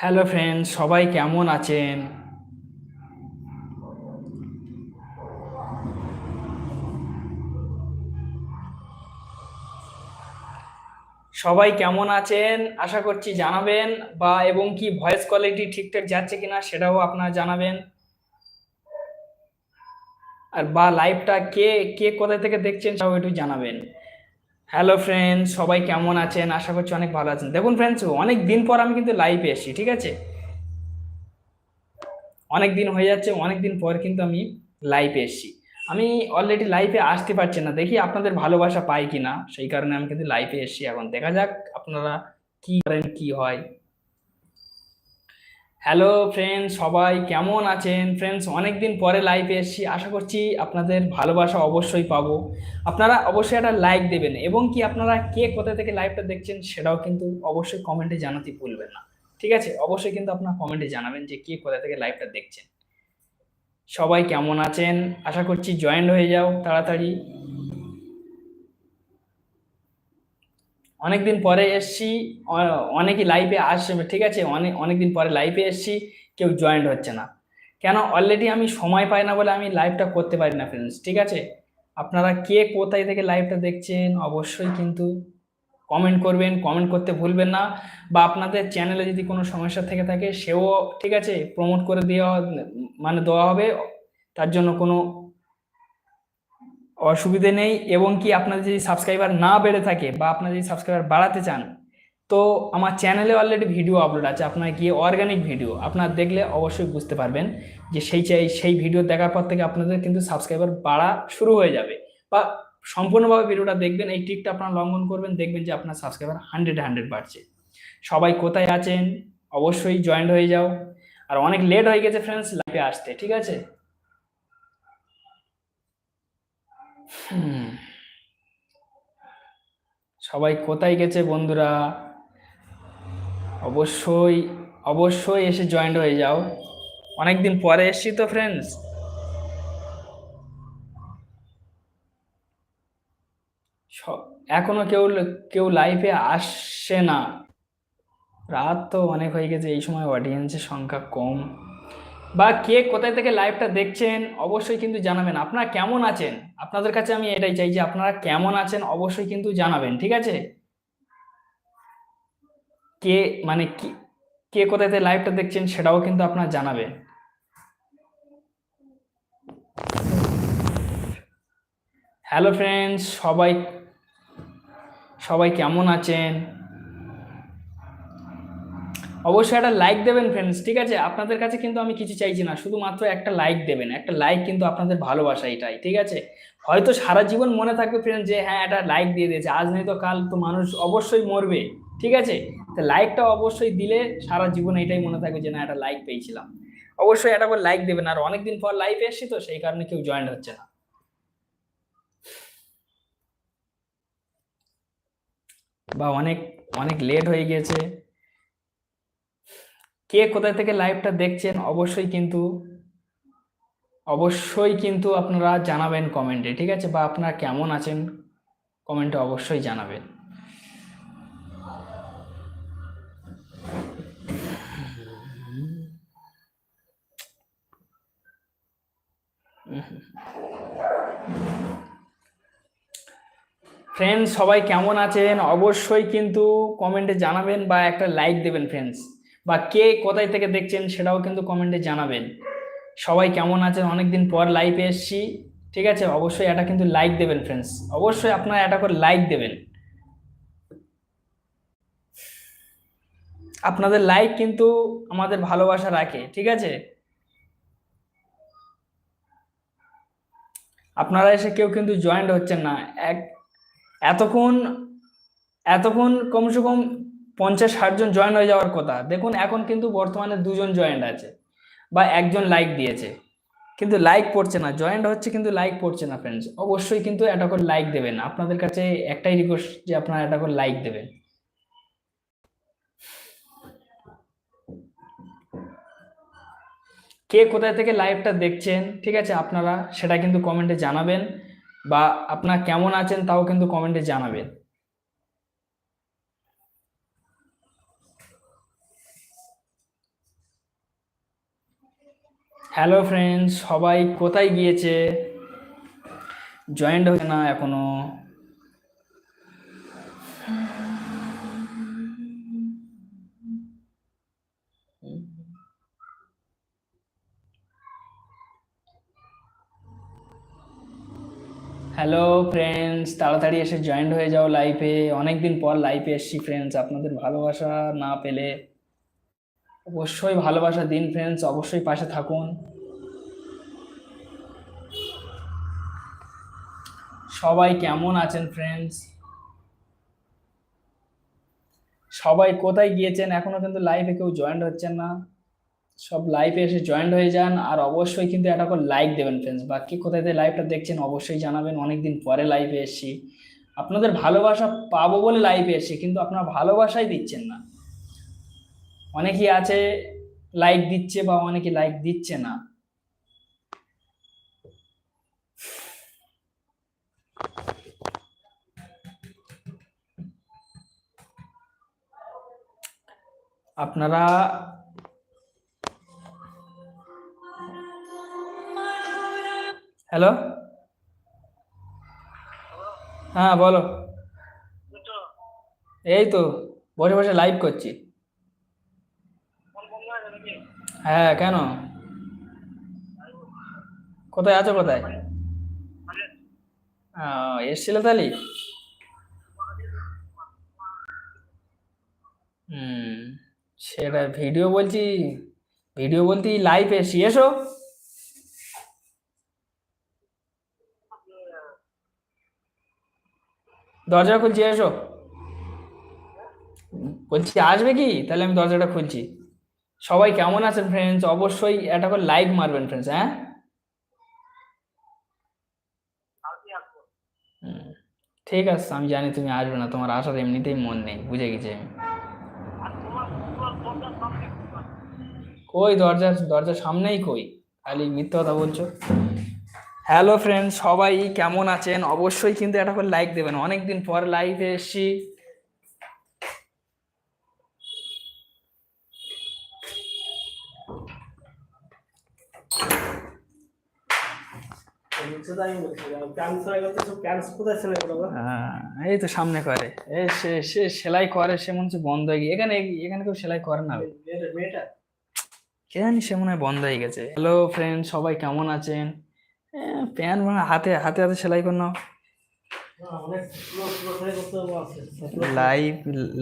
Hello friend সবাই কেমন আছেন? সবাই কেমন আছেন? আশা করছি জানাবেন। বা এবং কি ভয়েস কোয়ালিটি ঠিকঠাক যাচ্ছে কিনা সেটাও আপনারা জানাবেন। আর বা লাইভটা কে কে কোথা থেকে দেখছেন সব একটু জানাবেন। হ্যালো ফ্রেন্ডস সবাই কেমন আছেন? আশা করছি অনেক ভালো আছেন। দেখুন ফ্রেন্ডস অনেক দিন পর আমি কিন্তু লাইভে এসেছি, ঠিক আছে? অনেক দিন হয়ে যাচ্ছে, অনেক দিন পর কিন্তু আমি লাইভে এসেছি। আমি অলরেডি লাইভে আসতে পারছি না। দেখি আপনাদের ভালোবাসা পাই কি না সেই কারণে আমি কিন্তু লাইভে এসেছি। এখন দেখা যাক আপনারা কি করেন, কি হয়। হ্যালো ফ্রেন্ডস সবাই কেমন আছেন? ফ্রেন্ডস অনেকদিন পরে লাইভে এসেছি। আশা করছি আপনাদের ভালোবাসা অবশ্যই পাবো। আপনারা অবশ্যই একটা লাইক দেবেন এবং কি আপনারা কে কোথা থেকে লাইভটা দেখছেন সেটাও কিন্তু অবশ্যই কমেন্টে জানাতে ভুলবেন না। ঠিক আছে? অবশ্যই কিন্তু আপনার কমেন্টে জানাবেন যে কে কোথা থেকে লাইভটা দেখছেন। সবাই কেমন আছেন? আশা করছি জয়েন্ট হয়ে যাও তাড়াতাড়ি। অনেকদিন পরে এসছি, অ- অনেকেই লাইভে আসছে, ঠিক আছে? অনেক অনেকদিন পরে লাইভে এসছি, কেউ জয়েন্ট হচ্ছে না। কেন? অলরেডি আমি সময় পাই না বলে আমি লাইভটা করতে পারি না ফ্রেন্ডস ঠিক আছে? আপনারা কে কোথায় থেকে লাইভটা দেখছেন, অবশ্যই কিন্তু কমেন্ট করবেন কমেন্ট করতে ভুলবেন না। বা আপনাদের চ্যানেলে যদি কোনো সমস্যা থেকে থাকে, সেও, ঠিক আছে প্রমোট করে দেওয়া মানে দেওয়া হবে, তার জন্য কোনো অসুবিধে নেই এবং কি আপনাদের যদি সাবস্ক্রাইবার না বেড়ে থাকে বা আপনারা যদি সাবস্ক্রাইবার বাড়াতে চান, তো আমার চ্যানেলে অলরেডি ভিডিও আপলোড আছে, আপনার গিয়ে অর্গানিক ভিডিও আপনারা দেখলে অবশ্যই বুঝতে পারবেন যে সেই চাই, সেই ভিডিও দেখার পর থেকে আপনাদের কিন্তু সাবস্ক্রাইবার বাড়া শুরু হয়ে যাবে। বা সম্পূর্ণভাবে ভিডিওটা দেখবেন, এই টিকটা আপনারা লঙ্ঘন করবেন, দেখবেন যে আপনার সাবস্ক্রাইবার হান্ড্রেড হান্ড্রেড বাড়ছে। সবাই কোথায় আছেন? অবশ্যই জয়েন্ট হয়ে যাও। আর অনেক লেট হয়ে গেছে ফ্রেন্ডস লাইভে আসতে, ঠিক আছে হুম। সবাই কোথায় গেছে বন্ধুরা? অবশ্যই অবশ্যই এসে জয়েন্ট হয়ে যাও। অনেকদিন পরে এসছি তো ফ্রেন্ডস এখনও কেউ কেউ লাইফে আসছে না। রাত তো অনেক হয়ে গেছে, এই সময় অডিয়েন্সের সংখ্যা কম। বা কে কোথায় থেকে লাইভটা দেখছেন, অবশ্যই কিন্তু জানাবেন। আপনারা কেমন আছেন? আপনাদের কাছে আমি এটাই চাই যে আপনারা কেমন আছেন, অবশ্যই কিন্তু জানাবেন, ঠিক আছে? কে মানে কি, কে কোথায় থেকে লাইভটা দেখছেন সেটাও কিন্তু আপনারা জানাবেন। হ্যালো ফ্রেন্ডস সবাই সবাই কেমন আছেন? অবশ্যই একটা লাইক দেবেন ফ্রেন্ডস ঠিক আছে? আপনাদের কাছে কিন্তু আমি কিছু চাইছি না, শুধুমাত্র একটা লাইক দেবেন, একটা লাইক কিন্তু আপনাদের ভালোবাসা এটাই, ঠিক আছে? হয়তো সারা জীবন মনে থাকবে ফ্রেন্ডস যে হ্যাঁ একটা লাইক দিয়ে দিয়েছে, আজ নেই তো কাল তো মানুষ অবশ্যই মরবে ঠিক আছে? তো লাইকটা অবশ্যই দিলে সারা জীবন এটাই মনে থাকবে যে, না, একটা লাইক পেয়েছিলাম অবশ্যই একটা করে লাইক দেবেন, আর অনেকদিন পর লাইভে এসছি তো, সেই কারণে কেউ জয়েন হচ্ছে না। বা অনেক অনেক লেট হয়ে গিয়েছে। কে কোথা থেকে লাইভটা দেখছেন, অবশ্যই কিন্তু অবশ্যই কিন্তু আপনারা জানাবেন কমেন্টে ঠিক আছে? বা আপনারা কেমন আছেন কমেন্টে অবশ্যই জানাবেন। ফ্রেন্ডস সবাই কেমন আছেন? অবশ্যই কিন্তু কমেন্টে জানাবেন বা একটা লাইক দেবেন ফ্রেন্ডস বা কে কোথায় থেকে দেখছেন সেটাও কিন্তু কমেন্টে জানাবেন। সবাই কেমন আছেন? অনেকদিন পর লাইভে এসছি। ঠিক আছে? অবশ্যই এটা কিন্তু লাইক দেবেন ফ্রেন্ডস অবশ্যই আপনারা এটা করে লাইক দেবেন। আপনাদের লাইক কিন্তু আমাদের ভালোবাসা রাখে। ঠিক আছে? আপনারা এসে কেউ কিন্তু জয়েন্ট হচ্ছেন না। এক এতক্ষণ এতক্ষণ কমসে কম পঞ্চাশ ষাট জন জয়েন হয়ে যাওয়ার কথা। দেখুন, এখন কিন্তু বর্তমানে দুজন জয়েন্ট আছে বা একজন লাইক দিয়েছে। কিন্তু লাইক পড়ছে না। জয়েন্ট হচ্ছে কিন্তু লাইক পড়ছে না ফ্রেন্ডস অবশ্যই কিন্তু এটা করে লাইক দেবেন। আপনাদের কাছে একটাই রিকোয়েস্ট যে আপনারা এটা করে লাইক দেবেন। কে কোথায় থেকে লাইভটা দেখছেন, ঠিক আছে? আপনারা সেটা কিন্তু কমেন্টে জানাবেন বা আপনারা কেমন আছেন তাও কিন্তু কমেন্টে জানাবেন। হ্যালো ফ্রেন্ডস সবাই কোথায় গিয়েছে? জয়েন্ট হচ্ছে না এখনও? হ্যালো ফ্রেন্ডস তাড়াতাড়ি এসে জয়েন্ট হয়ে যাও লাইভে অনেকদিন পর লাইভে এসছি ফ্রেন্ডস আপনাদের ভালোবাসা না পেলে অবশ্যই ভালোবাসা দিন ফ্রেন্ডস অবশ্যই পাশে থাকুন। সবাই কেমন আছেন ফ্রেন্ডস সবাই কোথায় গিয়েছেন? এখনও কিন্তু লাইভে কেউ জয়েন্ট হচ্ছেন না। সব লাইভে এসে জয়েন্ট হয়ে যান, আর অবশ্যই কিন্তু একটা করে লাইক দেবেন ফ্রেন্ডস বাকি কোথায় লাইভটা দেখছেন, অবশ্যই জানাবেন। অনেকদিন পরে লাইভে এসেছি। আপনাদের ভালোবাসা পাবো বলে লাইভে এসেছি, কিন্তু আপনারা ভালোবাসাই দিচ্ছেন না। অনেকেই আছে লাইক দিচ্ছে বা অনেকে লাইক দিচ্ছে না। আপনারা হ্যালো হ্যাঁ বলো। এই তো বসে বসে লাইভ করছি। হ্যাঁ কেন? কোথায় আছো, কোথায়? এসছিলে তাহলে? হুম, সেটা ভিডিও বলছি ভিডিও বলতে লাইভ এসছি, এসো। দরজা খুলছি, এসো। বলছি, আসবে কি? তাহলে আমি দরজাটা খুলছি। সবাই কেমন আছেন ফ্রেন্ডস অবশ্যই একটা করে লাইক মারবেন ফ্রেন্ডস হ্যাঁ? ঠিক আছে আমি জানি তুমি আসবে না তোমার আসার এমনিতেই মন নেই বুঝে গেছি আমি। কই দরজার দরজার সামনেই কই? খালি মিথ্যে কথা বলছো। হ্যালো ফ্রেন্ডস সবাই কেমন আছেন? অবশ্যই কিন্তু একটা করে লাইক দেবেন। অনেকদিন পর লাইভে এসছি হ্যাঁ, এই তো সামনে করে। এই সে সে সেলাই করে সে মনে হচ্ছে বন্ধ হয়ে গিয়ে এখানে এখানে কেউ সেলাই করে না। কে জানি সে মনে হয় বন্ধ হয়ে গেছে। হ্যালো ফ্রেন্ড সবাই কেমন আছেন? প্যান্ট মানে হাতে হাতে হাতে সেলাই করে নাও। লাইভ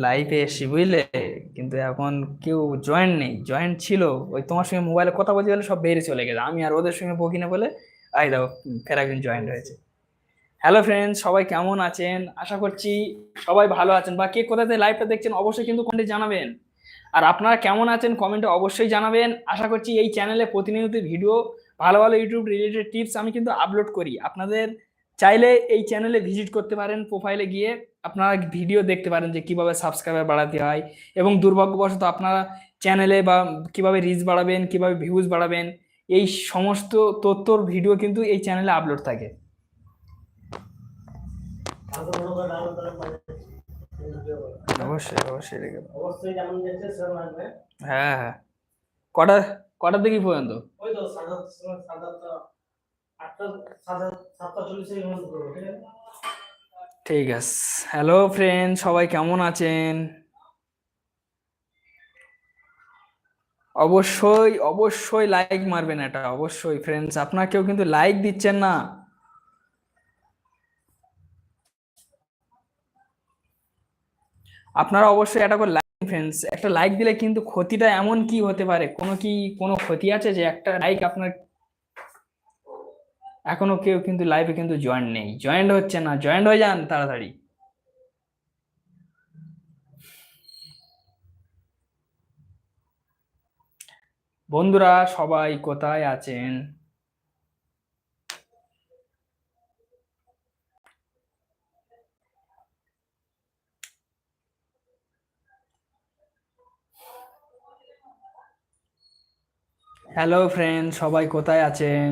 লাইভে এসছি বুঝলে? কিন্তু এখন কেউ জয়েন্ট নেই। জয়েন্ট ছিল ওই তোমার সঙ্গে মোবাইলে কথা বলতে গেলে সব বেরিয়ে চলে গেছে। আমি আর ওদের সঙ্গে বকি না বলে আই দাও ফের একজন জয়েন্ট হয়েছে হ্যালো ফ্রেন্ডস সবাই কেমন আছেন? আশা করছি সবাই ভালো আছেন বা কে কোথাতে লাইভটা দেখছেন অবশ্যই কিন্তু কমেন্টে জানাবেন। আর আপনারা কেমন আছেন কমেন্টে অবশ্যই জানাবেন। আশা করছি এই চ্যানেলে প্রতিনিয়ত ভিডিও ভালো ভালো ইউটিউব রিলেটেড টিপস আমি কিন্তু আপলোড করি। আপনাদের চাইলে এই চ্যানেলে ভিজিট করতে পারেন প্রোফাইলে গিয়ে আপনারা ভিডিও দেখতে পারেন যে কীভাবে সাবস্ক্রাইবার বাড়াতে হয় এবং দুর্ভাগ্যবশত আপনারা চ্যানেলে বা কীভাবে রিচ বাড়াবেন, কীভাবে ভিউজ বাড়াবেন এই সমস্ত তথ্যর ভিডিও কিন্তু এই চ্যানেলে আপলোড থাকে। অবশ্যই অবশ্যই রেখে অবশ্যই যেমন দেখছে হ্যাঁ হ্যাঁ। কটা কটার দিকে পর্যন্ত? ওই তো ঠিক আছে? হ্যালো ফ্রেন্ড সবাই কেমন আছেন? অবশ্যই অবশ্যই লাইক মারবেন এটা, অবশ্যই ফ্রেন্ডস আপনার কেউ কিন্তু লাইক দিচ্ছেন না। আপনারা অবশ্যই একটা করে লাইক ফ্রেন্ডস একটা লাইক দিলে কিন্তু ক্ষতিটা এমন কি হতে পারে? কোনো কি, কোনো ক্ষতি আছে যে একটা লাইক আপনার এখনও কেউ কিন্তু লাইভে কিন্তু জয়েন্ট নেই। জয়েন্ট হচ্ছে না জয়েন্ট হয়ে যান তাড়াতাড়ি। বন্ধুরা সবাই কোথায় আছেন? হ্যালো ফ্রেন্ড সবাই কোথায় আছেন?